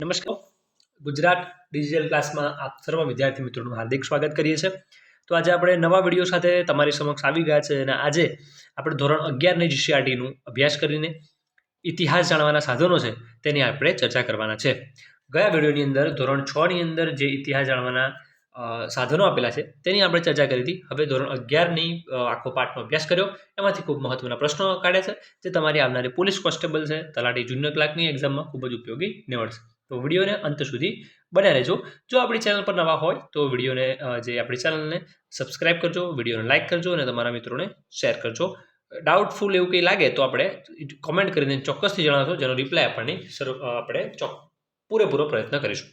નમસ્કાર. ગુજરાત ડિજિટલ ક્લાસમાં આપ સર્વ વિદ્યાર્થી મિત્રોનું હાર્દિક સ્વાગત કરીએ છીએ. તો આજે આપણે નવા વીડિયો સાથે તમારી સમક્ષ આવી ગયા છે અને આજે આપણે ધોરણ અગિયારની જીસીઆરટીનું અભ્યાસ કરીને ઇતિહાસ જાણવાના સાધનો છે તેની આપણે ચર્ચા કરવાના છે. ગયા વિડીયોની અંદર ધોરણ છની અંદર જે ઇતિહાસ જાણવાના સાધનો આપેલા છે તેની આપણે ચર્ચા કરી હતી. હવે ધોરણ અગિયારની આખો પાઠનો અભ્યાસ કર્યો. એમાંથી ખૂબ મહત્વના પ્રશ્નો કાઢ્યા છે જે તમારી આવનારી પોલીસ કોન્સ્ટેબલ છે, તલાટી જુનિયર ક્લાર્કની એક્ઝામમાં ખૂબ જ ઉપયોગી નીવડશે. તો વિડીયોને અંત સુધી બન્યા રહેજો. જો આપણી ચેનલ પર નવા હોય તો વિડીયોને જે આપણી ચેનલને સબસ્ક્રાઇબ કરજો, વિડીયોને લાઇક કરજો અને તમારા મિત્રોને શેર કરજો. ડાઉટફુલ એવું કંઈ લાગે તો આપણે કોમેન્ટ કરીને ચોક્કસથી જણાવશો જેનો રિપ્લાય આપણને આપણે ચોક, પૂરેપૂરો પ્રયત્ન કરીશું.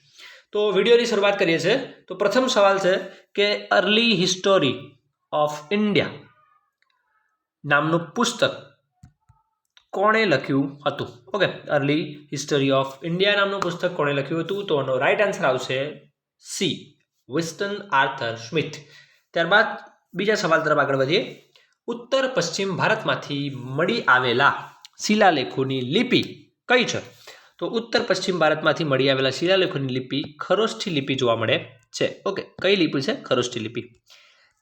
તો વિડીયોની શરૂઆત કરીએ છીએ. તો પ્રથમ સવાલ છે કે અર્લી હિસ્ટોરી ઓફ ઇન્ડિયા નામનું પુસ્તક કોણે લખ્યું હતું? Okay early history of India નામનું પુસ્તક કોણે લખ્યું હતું? તો એનો રાઈટ આન્સર આવશે સી વિસ્ટન આર્થર સ્મિથ ત્યારબાદ બીજા સવાલ તરફ આગળ વધીએ. ઉત્તર પશ્ચિમ ભારતમાંથી મળી આવેલા શિલાલેખોની લિપિ કઈ છે? તો ઉત્તર પશ્ચિમ ભારતમાંથી મળી આવેલા શિલાલેખોની લિપિ ખરોષ્ઠી લિપિ જોવા મળે છે. ઓકે કઈ લિપિ છે? ખરોષ્ઠી લિપિ.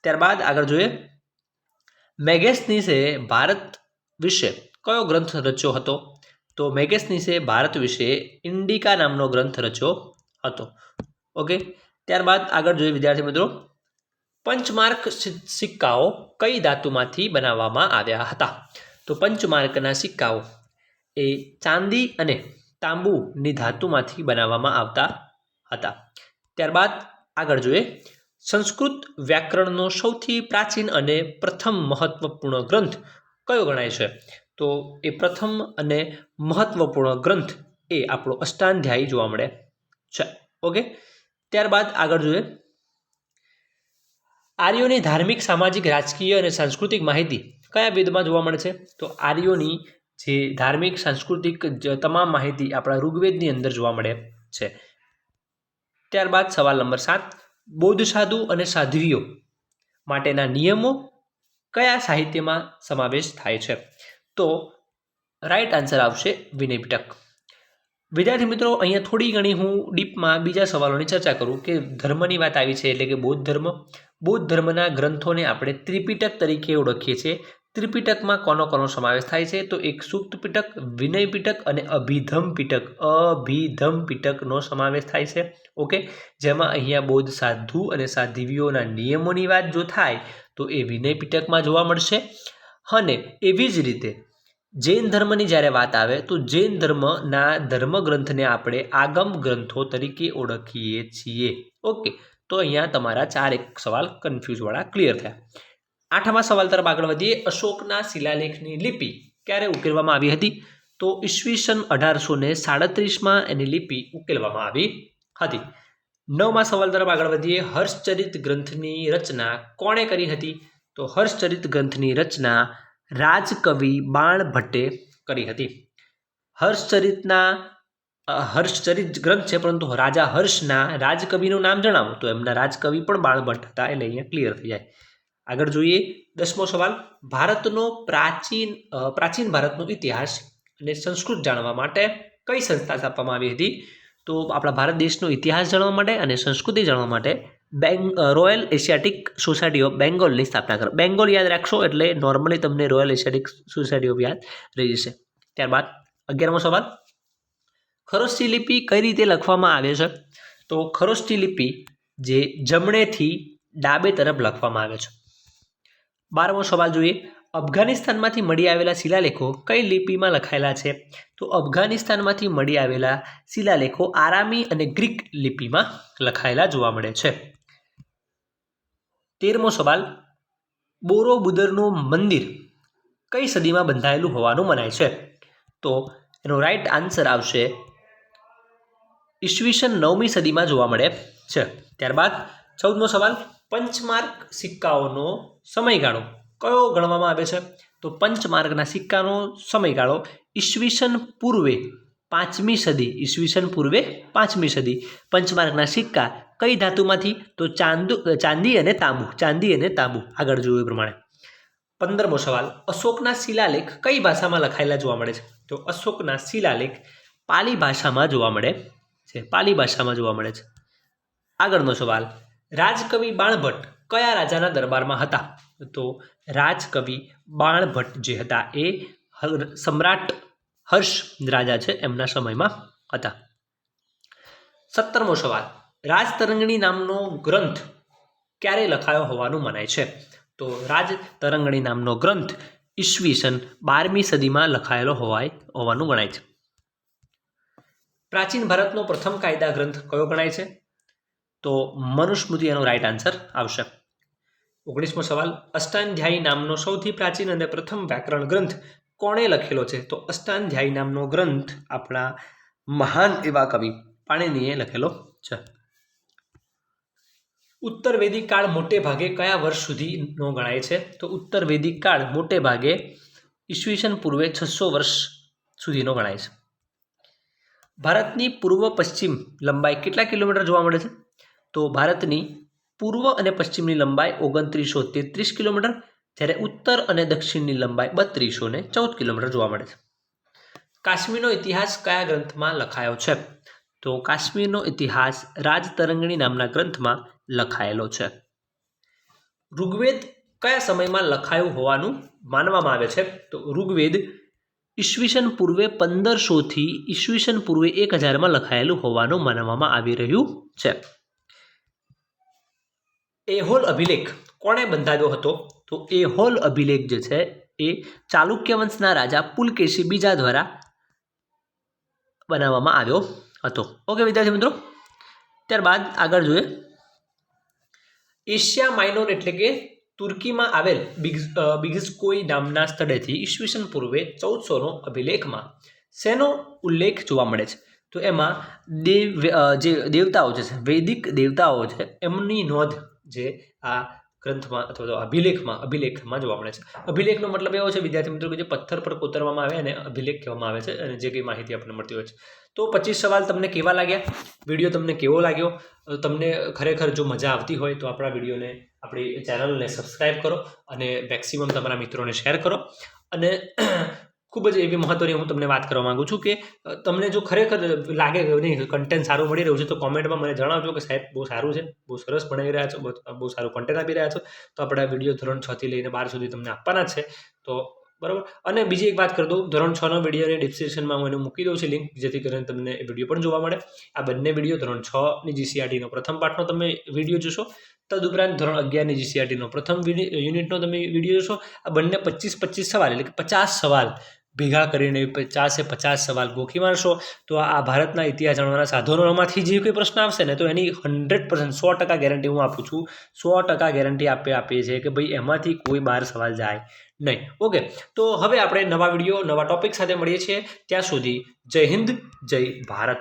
ત્યારબાદ આગળ જોઈએ. મેગેસનીસે ભારત વિશે. કયો ગ્રંથ રચ્યો હતો? તો મેગેસનીસે ભારત વિશે ઇન્ડિકા નામનો ગ્રંથ રચ્યો હતો. ઓકે ત્યારબાદ આગળ જોઈએ વિદ્યાર્થી મિત્રો. પંચમાર્ક સિક્કાઓ કઈ ધાતુમાંથી બનાવવામાં આવ્યા હતા? તો પંચમાર્કના સિક્કાઓ એ ચાંદી અને તાંબુની ધાતુમાંથી બનાવવામાં આવતા હતા. ત્યારબાદ આગળ જોઈએ. સંસ્કૃત વ્યાકરણનો સૌથી પ્રાચીન અને પ્રથમ મહત્વપૂર્ણ ગ્રંથ કયો ગણાય છે? તો એ પ્રથમ અને મહત્વપૂર્ણ ગ્રંથ એ આપણો અષ્ટાધ્યાયી જોવા મળે છે. ઓકે? ત્યારબાદ આગળ જોઈએ. આર્યોની ધાર્મિક, સામાજિક, રાજકીય અને સાંસ્કૃતિક માહિતી કયા વેદમાં જોવા મળે છે? તો આર્યોની જે ધાર્મિક, સાંસ્કૃતિક તમામ માહિતી આપણા ઋગ્વેદની અંદર જોવા મળે છે. ત્યારબાદ સવાલ નંબર સાત. બૌદ્ધ સાધુ અને સાધ્વીઓ માટેના નિયમો કયા સાહિત્યમાં સમાવેશ થાય છે? તો રાઈટ આન્સર આવશે વિનય પિટક વિદ્યાર્થી મિત્રો, અહીંયા થોડી ઘણી હું ડીપમાં બીજા સવાલોની ચર્ચા કરું કે ધર્મની વાત આવી છે એટલે કે બૌદ્ધ ધર્મ. બૌદ્ધ ધર્મના ગ્રંથોને આપણે ત્રિપિટક તરીકે ઓળખીએ છીએ. ત્રિપિટકમાં કોનો કોનો સમાવેશ થાય છે? તો એક સુક્ત પિટક વિનય પિટક અને અભિધમ પિટક અભિધમ પિટકનો સમાવેશ થાય છે. ઓકે? જેમાં અહીંયા બૌદ્ધ સાધુ અને સાધ્વીઓના નિયમોની વાત જો થાય, તો એ વિનય પિટકમાં જોવા મળશે. અને એવી જ રીતે જૈન ધર્મની જ્યારે વાત આવે, તો જૈન ધર્મના ધર્મગ્રંથને આપણે આગમ ગ્રંથો તરીકે ઓળખીએ છીએ. ઓકે, તો અહીંયા તમારા ચાર એક સવાલ કન્ફ્યુઝવાળા ક્લિયર થયા. આઠમા સવાલ તરફ આગળ વધીએ. અશોકના શિલાલેખની લિપિ ક્યારે ઉકેલવામાં આવી હતી? તો ઈસવીસન અઢારસો ને સાડત્રીસમાં એની લિપિ ઉકેલવામાં આવી હતી. નવમા સવાલ તરફ આગળ વધીએ. હર્ષચરિત ગ્રંથની રચના કોણે કરી હતી? તો હર્ષચરિત ગ્રંથની રચના રાજકવિ બાણ ભટ્ટે કરી હતી. હર્ષચરિતના હર્ષચરિત ગ્રંથ છે, પરંતુ રાજા હર્ષના રાજકવિનું નામ જણાવો. તો એમના રાજકવિ પણ બાણભટ્ટ હતા, એટલે અહીંયા ક્લિયર થઈ જાય. આગળ જોઈએ દસમો સવાલ. ભારતનો પ્રાચીન પ્રાચીન ભારતનો ઇતિહાસ અને સંસ્કૃત જાણવા માટે કઈ સંસ્થા સ્થાપવામાં આવી હતી? તો આપણા ભારત દેશનો ઇતિહાસ જાણવા માટે અને સંસ્કૃતિ જાણવા માટે બેંગ રોયલ એશિયાટિક સોસાયટી ઓફ બેંગોલની સ્થાપના કરો બેંગોલ યાદ રાખશો એટલે નોર્મલી તમને રોયલ એશિયાટિક સોસાયટી ઓફ યાદ રહી જશે. ત્યારબાદ અગિયારમો સવાલ. ખરોષ્ઠી લિપિ કઈ રીતે લખવામાં આવે છે? તો ખરોષ્ટી લિપિ જે જમણેથી ડાબે તરફ લખવામાં આવે છે. બારમો સવાલ જોઈએ. અફઘાનિસ્તાનમાંથી મળી આવેલા શિલાલેખો કઈ લિપિમાં લખાયેલા છે? તો અફઘાનિસ્તાનમાંથી મળી આવેલા શિલાલેખો આરામી અને ગ્રીક લિપિમાં લખાયેલા જોવા મળે છે. તેરમો સવાલ બોરોબુદરનું મંદિર કઈ સદીમાં બંધાયેલું હોવાનું મનાય છે? તો એનો રાઈટ આન્સર આવશે, ઈસવીસન નવમી સદીમાં જોવા મળે છે. ત્યારબાદ ચૌદમો સવાલ પંચમાર્ક સિક્કાઓનો સમયગાળો કયો ગણવામાં આવે છે? તો પંચમાર્કના સિક્કાનો સમયગાળો ઈસવીસન પૂર્વે પાંચમી સદી, ઈસવીસન પૂર્વે પાંચમી સદી. પંચમાર્કના સિક્કા કઈ ધાતુમાંથી? તો ચાંદુ ચાંદી અને તાંબુ, ચાંદી અને તાંબુ, આગળ જોયું એ પ્રમાણે. પંદરમો સવાલ, અશોકના શિલાલેખ કઈ ભાષામાં લખાયેલા જોવા મળે છે? તો અશોકના શિલાલેખ પાલી ભાષામાં જોવા મળે છે, પાલી ભાષામાં જોવા મળે છે. આગળનો સવાલ, રાજકવિ બાણભટ્ટ કયા રાજાના દરબારમાં હતા? તો રાજકવિ બાણભટ્ટ જે હતા એ સમ્રાટ હર્ષ રાજા છે, એમના સમયમાં હતા. સત્તરમો સવાલ રાજતરંગણી નામનો ગ્રંથ ક્યારે લખાયો હોવાનું મનાય છે? તો રાજ તરંગણી નામનો ગ્રંથ ઈસવીસન બારમી સદીમાં લખાયેલો હોવાય, હોવાનું ગણાય છે. પ્રાચીન ભારતનો પ્રથમ કાયદા ગ્રંથ કયો ગણાય છે? તો મનુસ્મૃતિ એનો રાઈટ આન્સર આવશે. ઓગણીસમો સવાલ, અષ્ટાંધ્યાયી નામનો સૌથી પ્રાચીન અને પ્રથમ વ્યાકરણ ગ્રંથ કોણે લખેલો છે? તો અષ્ટાંધ્યાયી નામનો ગ્રંથ આપણા મહાન એવા કવિ પાણીનીએ લખેલો છે. ઉત્તર વૈદિક કાળ મોટે ભાગે કયા વર્ષ સુધીનો ગણાય છે? તો ઉત્તર વૈદિક કાળ મોટે ભાગે ઈસવીસન પૂર્વે છસો વર્ષ સુધીનો ગણાય છે. ભારતની પૂર્વ પશ્ચિમ લંબાઈ કેટલા કિલોમીટર જોવા મળે છે? તો ભારતની પૂર્વ અને પશ્ચિમની લંબાઈ ઓગણત્રીસો તેત્રીસ કિલોમીટર, જ્યારે ઉત્તર અને દક્ષિણની લંબાઈ બત્રીસો ને ચૌદ કિલોમીટર જોવા મળે છે. કાશ્મીરનો ઇતિહાસ કયા ગ્રંથમાં લખાયો છે? તો કાશ્મીરનો ઇતિહાસ રાજતરંગણી નામના ગ્રંથમાં લખાયેલો છે. ઋગ્વેદ કયા સમયમાં લખાયું હોવાનું માનવામાં આવે છે? તો ઋગ્વેદ ઈસવીસન પૂર્વે પંદરસોથી ઈસવીસન પૂર્વે એક હજારમાં લખાયેલું હોવાનું માનવામાં આવી રહ્યું છે. એહોલ અભિલેખ કોણે બંધાવ્યો હતો? તો એહોલ અભિલેખ જે છે એ ચાલુક્ય વંશના રાજા પુલકેશી બીજા દ્વારા બનાવવામાં આવ્યો હતો. ઓકે વિદ્યાર્થી મિત્રો, ત્યારબાદ આગળ જોઈએ. એશિયા માઇનોર એટલે કે તુર્કીમાં આવેલ બિગ બિગઝકોઈ નામના સ્થળેથી ઈસવીસન પૂર્વે ચૌદસોનો અભિલેખમાં શેનો ઉલ્લેખ જોવા મળે છે? તો એમાં દેવ જે દેવતાઓ છે, વૈદિક દેવતાઓ છે, એમની નોંધ જે આ ગ્રંથમાં અથવા તો અભિલેખમાં અભિલેખમાં જોવા મળે છે. અભિલેખનો મતલબ એવો છે, વિદ્યાર્થી મિત્રો, કે જે પથ્થર પર કોતરવામાં આવે અને અભિલેખ કહેવામાં આવે છે અને જે કંઈ માહિતી આપણને મળતી હોય છે. તો પચીસ સવાલ તમને કેવા લાગ્યા? વીડિયો તમને કેવો લાગ્યો? તમને ખરેખર જો મજા આવતી હોય તો આપણા વિડીયોને આપણી ચેનલને સબસ્ક્રાઈબ કરો અને મેક્સિમમ તમારા મિત્રોને શેર કરો. અને ખૂબ જ એવી મહત્ત્વની હું તમને વાત કરવા માગું છું કે તમને જો ખરેખર લાગે નહીં કન્ટેન્ટ સારું મળી રહ્યું છે, તો કોમેન્ટમાં મને જણાવજો કે સાહેબ, બહુ સારું છે, બહુ સરસ ભણાવી રહ્યા છો, બહુ સારું કન્ટેન્ટ આપી રહ્યા છો. તો આપણા વીડિયો ધોરણ છથી લઈને બાર સુધી તમને આપવાના છે. તો બરાબર? અને બીજી એક વાત કરી દઉં. ધોરણ છનો વિડીયોની ડિસ્ક્રિપ્શનમાં હું એને મૂકી દઉં છું લિંક જેથી કરીને તમને એ વીડિયો પણ જોવા મળે. આ બંને વીડિયો ધોરણ છની જીસીઆરટીનો પ્રથમ પાઠનો તમે વીડિયો જોશો. તદુપરાંત ધોરણ અગિયારની જીસીઆરટીનો પ્રથમ યુનિટનો તમે વીડિયો જોશો. આ બંને પચીસ પચીસ સવાલ, એટલે કે પચાસ સવાલ ભેગા કરીને પચાસે પચાસ સવાલ ગોખી મારશો, તો આ ભારતના ઇતિહાસ જાણવાના સાધનોમાંથી જે કોઈ પ્રશ્ન આવશે ને, તો એની હંડ્રેડ પર્સન્ટ સો ટકા ગેરંટી હું આપું છું. સો ટકા ગેરંટી આપે આપીએ છીએ કે ભાઈ એમાંથી કોઈ બાર સવાલ જાય નહીં. ઓકે તો હવે આપણે નવા વીડિયો નવા ટોપિક સાથે મળીએ છીએ. ત્યાં સુધી જય હિન્દ, જય ભારત.